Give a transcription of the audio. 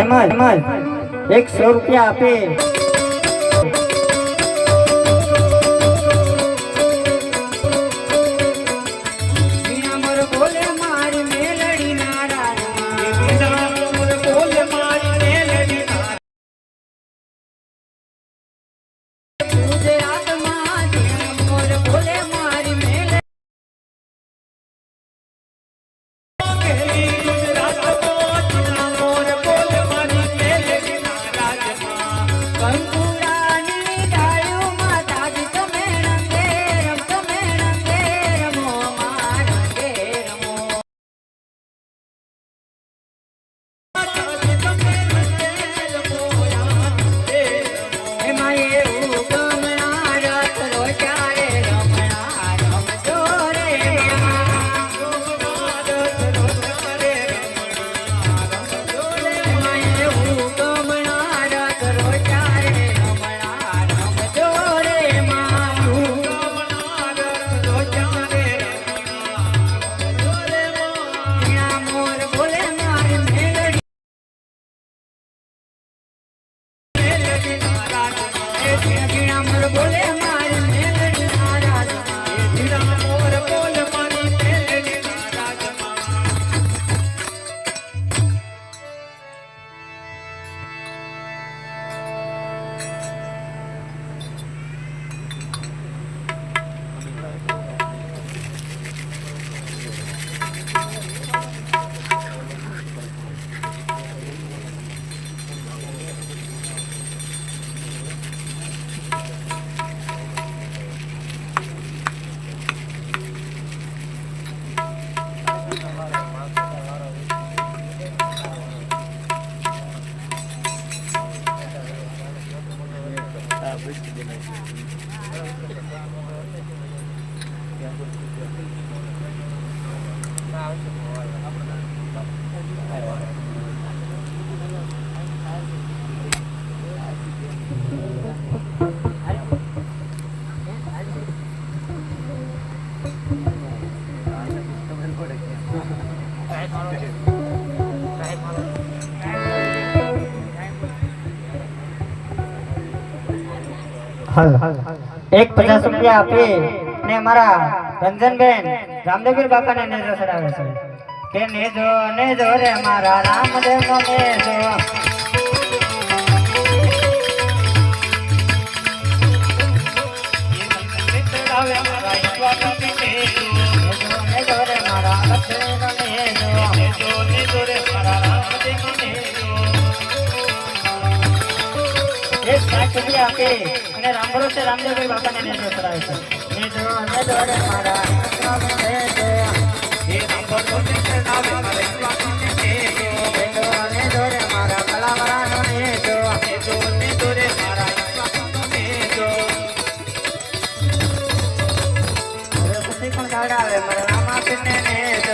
એમાં સો રૂપિયા આપે. Thank you. એક પચાસ રૂપિયા આપી ને મારા રંજનબેન રામદેવીર બાપાને નેજો ચડાવે છે. કે નેજો નેજો રે મારા રામદેવ નેજો. મારા લક્ષ્મી આપી અને રામ ભરોસે રામદેવભાઈ બાપાને નેજો ચડાવે છે. નેજો નેજો રે મારા રામદેવ નેજો નેજો નેજો રે મારા કલાવરાનો નેજો હવે પછી પણ ગાડા આવે, મારા રામાપીરને નેજો